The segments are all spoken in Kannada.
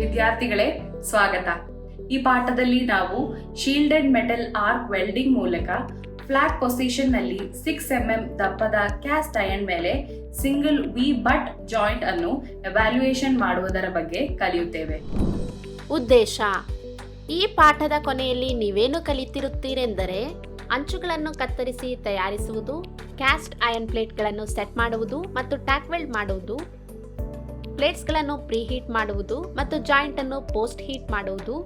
ವಿದ್ಯಾರ್ಥಿಗಳೇ, ಸ್ವಾಗತ. ಈ ಪಾಠದಲ್ಲಿ ನಾವು ಶೀಲ್ಡೆಡ್ ಮೆಟಲ್ ಆರ್ಕ್ ವೆಲ್ಡಿಂಗ್ ಮೂಲಕ ಫ್ಲಾಟ್ ಪೊಸಿಷನ್ನಲ್ಲಿ ಸಿಕ್ಸ್ ಎಂ ದಪ್ಪದ ಕ್ಯಾಸ್ಟ್ ಐರನ್ ಮೇಲೆ ಸಿಂಗಲ್ ವಿ ಬಟ್ ಜಾಯಿಂಟ್ ಅನ್ನು ಎವ್ಯಾಲ್ಯೂಯೇಷನ್ ಮಾಡುವುದರ ಬಗ್ಗೆ ಕಲಿಯುತ್ತೇವೆ. ಉದ್ದೇಶ, ಈ ಪಾಠದ ಕೊನೆಯಲ್ಲಿ ನೀವೇನು ಕಲಿತಿರುತ್ತೀರೆಂದರೆ ಅಂಚುಗಳನ್ನು ಕತ್ತರಿಸಿ ತಯಾರಿಸುವುದು ಕ್ಯಾಸ್ಟ್ ಐರನ್ ಪ್ಲೇಟ್ಗಳನ್ನು ಸೆಟ್ ಮಾಡುವುದು ಮತ್ತು ಟ್ಯಾಕ್ ವೆಲ್ಡ್ ಮಾಡುವುದು ಪ್ಲೇಟ್ಸ್ಗಳನ್ನು ಪ್ರೀ ಹೀಟ್ ಮಾಡುವುದು ಮತ್ತು ಜಾಯಿಂಟ್ ಅನ್ನು ಪೋಸ್ಟ್ ಹೀಟ್ ಮಾಡುವುದು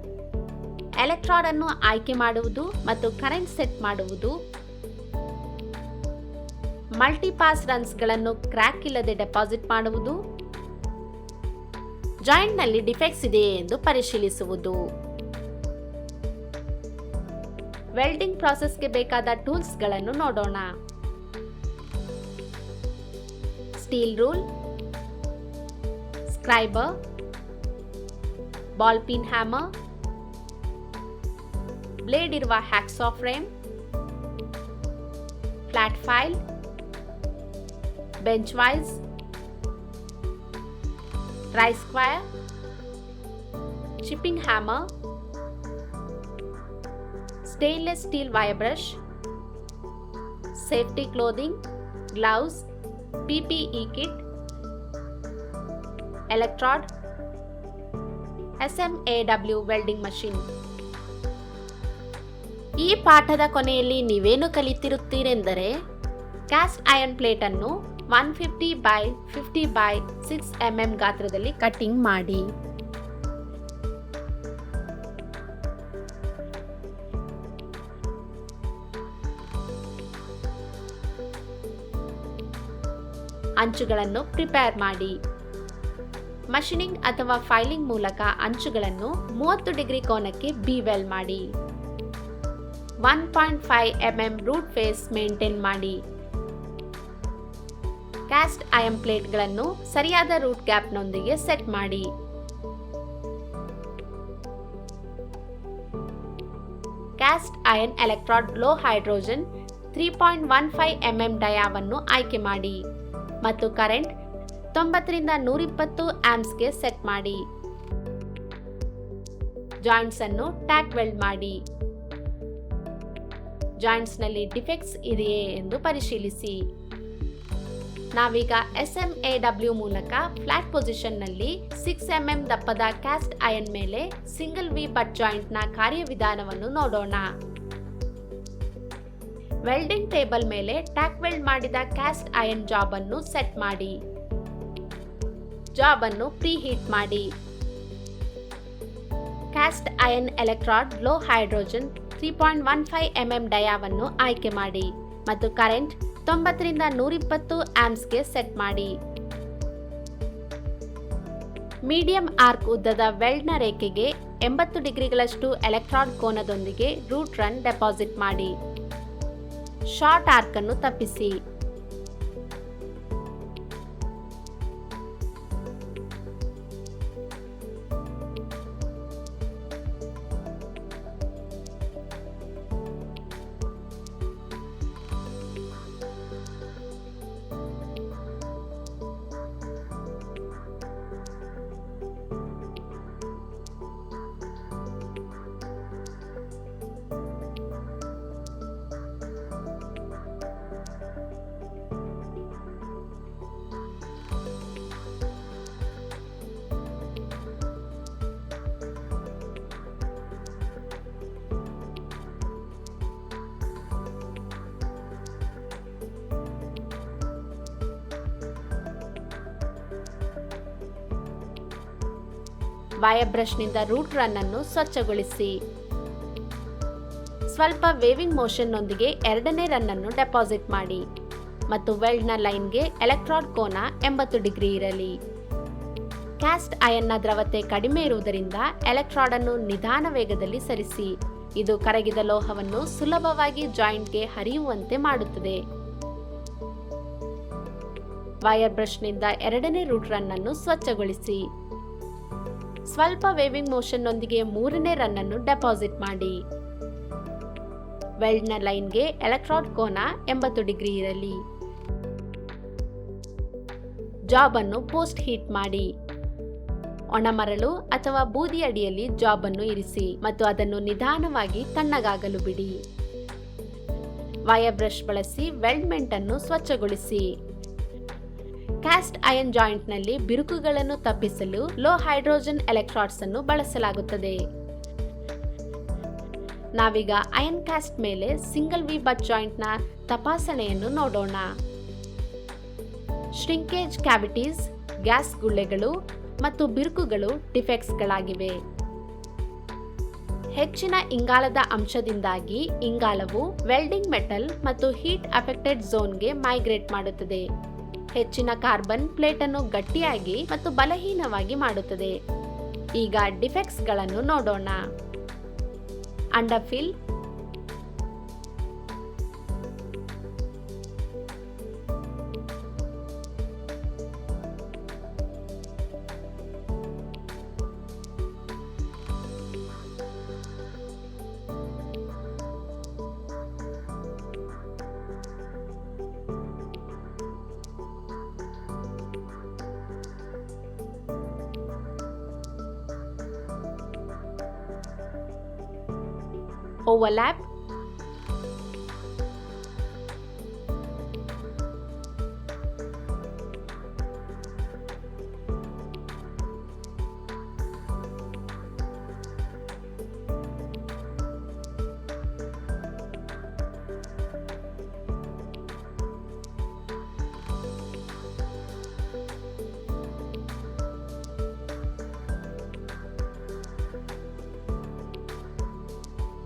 ಎಲೆಕ್ಟ್ರಾಡ್ ಅನ್ನು ಆಯ್ಕೆ ಮಾಡುವುದು ಮತ್ತು ಕರೆಂಟ್ ಸೆಟ್ ಮಾಡುವುದು ಮಲ್ಟಿಪಾಸ್ ರನ್ಸ್ಗಳನ್ನು ಕ್ರ್ಯಾಕ್ ಇಲ್ಲದೆ ಡೆಪಾಸಿಟ್ ಮಾಡುವುದು ಜಾಯಿಂಟ್ನಲ್ಲಿ ಡಿಫೆಕ್ಟ್ಸ್ ಇದೆಯೇ ಎಂದು ಪರಿಶೀಲಿಸುವುದು. ವೆಲ್ಡಿಂಗ್ ಪ್ರಾಸೆಸ್ಗೆ ಬೇಕಾದ ಟೂಲ್ಸ್ಗಳನ್ನು ನೋಡೋಣ. Steel rule, scriber, ball pin hammer, blade ಇರುವ hacksaw frame, flat file, bench vise try square chipping hammer stainless steel wire brush safety clothing gloves PPE kit electrode SMAW welding machine ಈ ಪಾಠದ ಕೊನೆಯಲ್ಲಿ ನೀವೇನು ಕಲಿತಿರುತ್ತೀರೆಂದರೆ cast iron ಪ್ಲೇಟನ್ನು one fifty by fifty by six M M ಗಾತ್ರದಲ್ಲಿ ಕಟ್ಟಿಂಗ್ ಮಾಡಿ. ಅಂಚುಗಳನ್ನು ಪ್ರಿಪೇರ್ ಮಾಡಿ. ಮಷಿನಿಂಗ್ ಅಥವಾ ಫೈಲಿಂಗ್ ಮೂಲಕ ಅಂಚುಗಳನ್ನು ಮೂವತ್ತು ಡಿಗ್ರಿ ಕೋನಕ್ಕೆ ಬಿವೆಲ್ ಮಾಡಿ. One point five M M root face maintain ಮಾಡಿ. ಕ್ಯಾಸ್ಟ್ ಐಎಂ ಪ್ಲೇಟ್ಗಳನ್ನು ಸರಿಯಾದ ರೂಟ್ ಗ್ಯಾಪ್ನೊಂದಿಗೆ ಸೆಟ್ ಮಾಡಿ. Cast iron electrode low hydrogen three point one five M M ಡಯಾವನ್ನು ಆಯ್ಕೆ ಮಾಡಿ. ಮತ್ತು ಕರೆಂಟ್ ತೊಂಬತ್ತರಿಂದ ನೂರಿಪ್ಪತ್ತು ಆಮ್ಸ್ಗೆ ಸೆಟ್ ಮಾಡಿ. ಜಾಯಿಂಟ್ಸ್ ಅನ್ನು ಟ್ಯಾಕ್ ವೆಲ್ಡ್ ಮಾಡಿ. ಜಾಯಿಂಟ್ಸ್ನಲ್ಲಿ ಡಿಫೆಕ್ಟ್ಸ್ ಇದೆಯೇ ಎಂದು ಪರಿಶೀಲಿಸಿ. ನಾವೀಗ ಎಸ್ ಎಂ ಎ ಡಬ್ಲ್ಯೂ ಮೂಲಕ ಫ್ಲಾಟ್ ಪೊಸಿಷನ್ನಲ್ಲಿ ಸಿಕ್ಸ್ ಎಂ ಎಂ ದಪ್ಪದ ಕ್ಯಾಸ್ಟ್ ಐರನ್ ಮೇಲೆ ಸಿಂಗಲ್ ವಿ ಬಟ್ ಜಾಯಿಂಟ್ನ ಕಾರ್ಯವಿಧಾನವನ್ನು ನೋಡೋಣ. ವೆಲ್ಡಿಂಗ್ ಟೇಬಲ್ ಮೇಲೆ ಟ್ಯಾಕ್ ವೆಲ್ಡ್ ಮಾಡಿದ ಕ್ಯಾಸ್ಟ್ ಐರನ್ ಜಾಬ್ ಅನ್ನು ಸೆಟ್ ಮಾಡಿ. ಜಾಬ್ ಅನ್ನು ಪ್ರೀ ಹೀಟ್ ಮಾಡಿ. Cast iron electrode low hydrogen three point one five M M ಡಯಾವನ್ನು ಆಯ್ಕೆ ಮಾಡಿ ಮತ್ತು ಕರೆಂಟ್ ತೊಂಬತ್ತರಿಂದ ನೂರಿಪ್ಪತ್ತು ಆಮ್ಸ್ಗೆ ಸೆಟ್ ಮಾಡಿ. ಮೀಡಿಯಂ ಆರ್ಕ್ ಉದ್ದದ ವೆಲ್ಡ್ನ ರೇಖೆಗೆ ಎಂಬತ್ತು ಡಿಗ್ರಿಗಳಷ್ಟು ಎಲೆಕ್ಟ್ರಾನ್ ಕೋನದೊಂದಿಗೆ ರೂಟ್ ರನ್ ಡೆಪಾಸಿಟ್ ಮಾಡಿ. ಶಾರ್ಟ್ ಆರ್ಕ್ ಅನ್ನು ತಪ್ಪಿಸಿ. ವಯರ್ ಬ್ರಷ್ನಿಂದ ರೂಟ್ ರನ್ ಅನ್ನು ಸ್ವಚ್ಛಗೊಳಿಸಿ. ಸ್ವಲ್ಪ ವೇವಿಂಗ್ ಮೋಷನ್ನೊಂದಿಗೆ ಎರಡನೇ ರನ್ ಅನ್ನು ಡೆಪಾಸಿಟ್ ಮಾಡಿ ಮತ್ತು ವೆಲ್ಡ್ನ ಲೈನ್ಗೆ ಎಲೆಕ್ಟ್ರಾಡ್ ಕೋನ ಎಂಬತ್ತು ಡಿಗ್ರಿ ಇರಲಿ. ಕ್ಯಾಸ್ಟ್ ಅಯನ್ನ ದ್ರವತೆ ಕಡಿಮೆ ಇರುವುದರಿಂದ ಎಲೆಕ್ಟ್ರಾಡ್ ಅನ್ನು ನಿಧಾನ ವೇಗದಲ್ಲಿ ಸರಿಸಿ. ಇದು ಕರಗಿದ ಲೋಹವನ್ನು ಸುಲಭವಾಗಿ ಜಾಯಿಂಟ್ಗೆ ಹರಿಯುವಂತೆ ಮಾಡುತ್ತದೆ. ವಯರ್ ಬ್ರಷ್ನಿಂದ ಎರಡನೇ ರೂಟ್ ರನ್ ಅನ್ನು ಸ್ವಚ್ಛಗೊಳಿಸಿ. ಸ್ವಲ್ಪ ವೇವಿಂಗ್ ಮೋಷನ್ನೊಂದಿಗೆ ಮೂರನೇ ರನ್ ಅನ್ನು ಡೆಪಾಸಿಟ್ ಮಾಡಿ. ವೆಲ್ಡ್ನ ಲೈನ್ಗೆ ಎಲೆಕ್ಟ್ರಾಡ್ ಕೋನ ಎಂಬತ್ತು ಡಿಗ್ರಿ ಇರಲಿ. ಜಾಬ್ ಅನ್ನು ಪೋಸ್ಟ್ ಹೀಟ್ ಮಾಡಿ. ಒಣಮರಳು ಅಥವಾ ಬೂದಿ ಅಡಿಯಲ್ಲಿ ಜಾಬ್ ಅನ್ನು ಇರಿಸಿ ಮತ್ತು ಅದನ್ನು ನಿಧಾನವಾಗಿ ತಣ್ಣಗಾಗಲು ಬಿಡಿ. ವಯರ್ ಬ್ರಷ್ ಬಳಸಿ ವೆಲ್ಡ್ಮೆಂಟ್ ಅನ್ನು ಸ್ವಚ್ಛಗೊಳಿಸಿ. ಕ್ಯಾಸ್ಟ್ ಐರನ್ ಜಾಯಿಂಟ್ನಲ್ಲಿ ಬಿರುಕುಗಳನ್ನು ತಪ್ಪಿಸಲು ಲೋ ಹೈಡ್ರೋಜನ್ ಎಲೆಕ್ಟ್ರಾಡ್ಸ್ ಅನ್ನು ಬಳಸಲಾಗುತ್ತದೆ. ನಾವೀಗ ಅಯನ್ ಕ್ಯಾಸ್ಟ್ ಮೇಲೆ ಸಿಂಗಲ್ ವಿ ಬಟ್ ಜಾಯಿಂಟ್ನ ತಪಾಸಣೆಯನ್ನು ನೋಡೋಣ. ಶ್ರಿಂಕೇಜ್ ಕ್ಯಾವಿಟೀಸ್, ಗ್ಯಾಸ್ ಗುಳ್ಳೆಗಳು ಮತ್ತು ಬಿರುಕುಗಳು ಡಿಫೆಕ್ಟ್ಸ್ಗಳಾಗಿವೆ. ಹೆಚ್ಚಿನ ಇಂಗಾಲದ ಅಂಶದಿಂದಾಗಿ ಇಂಗಾಲವು ವೆಲ್ಡಿಂಗ್ ಮೆಟಲ್ ಮತ್ತು ಹೀಟ್ ಅಫೆಕ್ಟೆಡ್ ಝೋನ್ಗೆ ಮೈಗ್ರೇಟ್ ಮಾಡುತ್ತದೆ. ಹೆಚ್ಚಿನ ಕಾರ್ಬನ್ ಪ್ಲೇಟ್ ಅನ್ನು ಗಟ್ಟಿಯಾಗಿ ಮತ್ತು ಬಲಹೀನವಾಗಿ ಮಾಡುತ್ತದೆ. ಈಗ ಡಿಫೆಕ್ಟ್ಸ್ಗಳನ್ನು ನೋಡೋಣ. ಅಂಡರ್ಫಿಲ್ overlap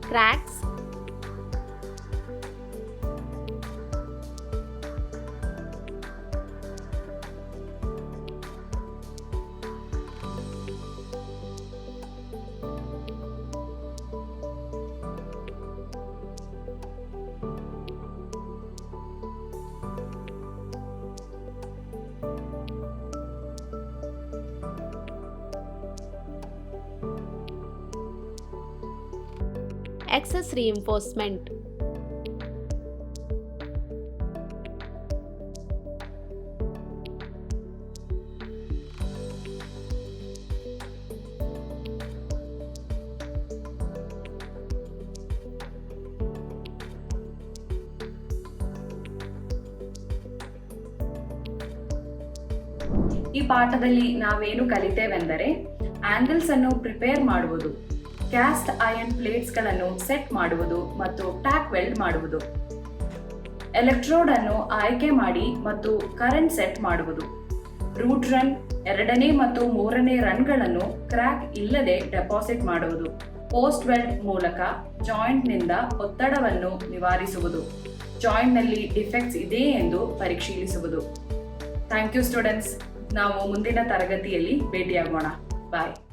cracks excess reinforcement. ಈ ಪಾಠದಲ್ಲಿ ನಾವೇನು ಕಲಿತೇವೆಂದರೆ ಆಂಗಲ್ಸ್ ಅನ್ನು ಪ್ರಿಪೇರ್ ಮಾಡುವುದು. ಕ್ಯಾಸ್ಟ್ ಐರನ್ ಪ್ಲೇಟ್ಸ್ಗಳನ್ನು ಸೆಟ್ ಮಾಡುವುದು ಮತ್ತು ಟ್ಯಾಕ್ ವೆಲ್ಡ್ ಮಾಡುವುದು. ಎಲೆಕ್ಟ್ರೋಡ್ ಅನ್ನು ಆಯ್ಕೆ ಮಾಡಿ ಮತ್ತು ಕರೆಂಟ್ ಸೆಟ್ ಮಾಡುವುದು. ರೂಟ್ ರನ್ ಎರಡನೇ ಮತ್ತು ಮೂರನೇ ರನ್ಗಳನ್ನು ಕ್ರ್ಯಾಕ್ ಇಲ್ಲದೆ ಡೆಪಾಸಿಟ್ ಮಾಡುವುದು. ಪೋಸ್ಟ್ ವೆಲ್ಡ್ ಮೂಲಕ ಜಾಯಿಂಟ್ನಿಂದ ಒತ್ತಡವನ್ನು ನಿವಾರಿಸುವುದು. ಜಾಯಿಂಟ್ನಲ್ಲಿ ಡಿಫೆಕ್ಟ್ಸ್ ಇದೆ ಎಂದು ಪರಿಶೀಲಿಸುವುದು. ಥ್ಯಾಂಕ್ ಯು ಸ್ಟೂಡೆಂಟ್ಸ್ ನಾವು ಮುಂದಿನ ತರಗತಿಯಲ್ಲಿ ಭೇಟಿಯಾಗೋಣ. ಬಾಯ್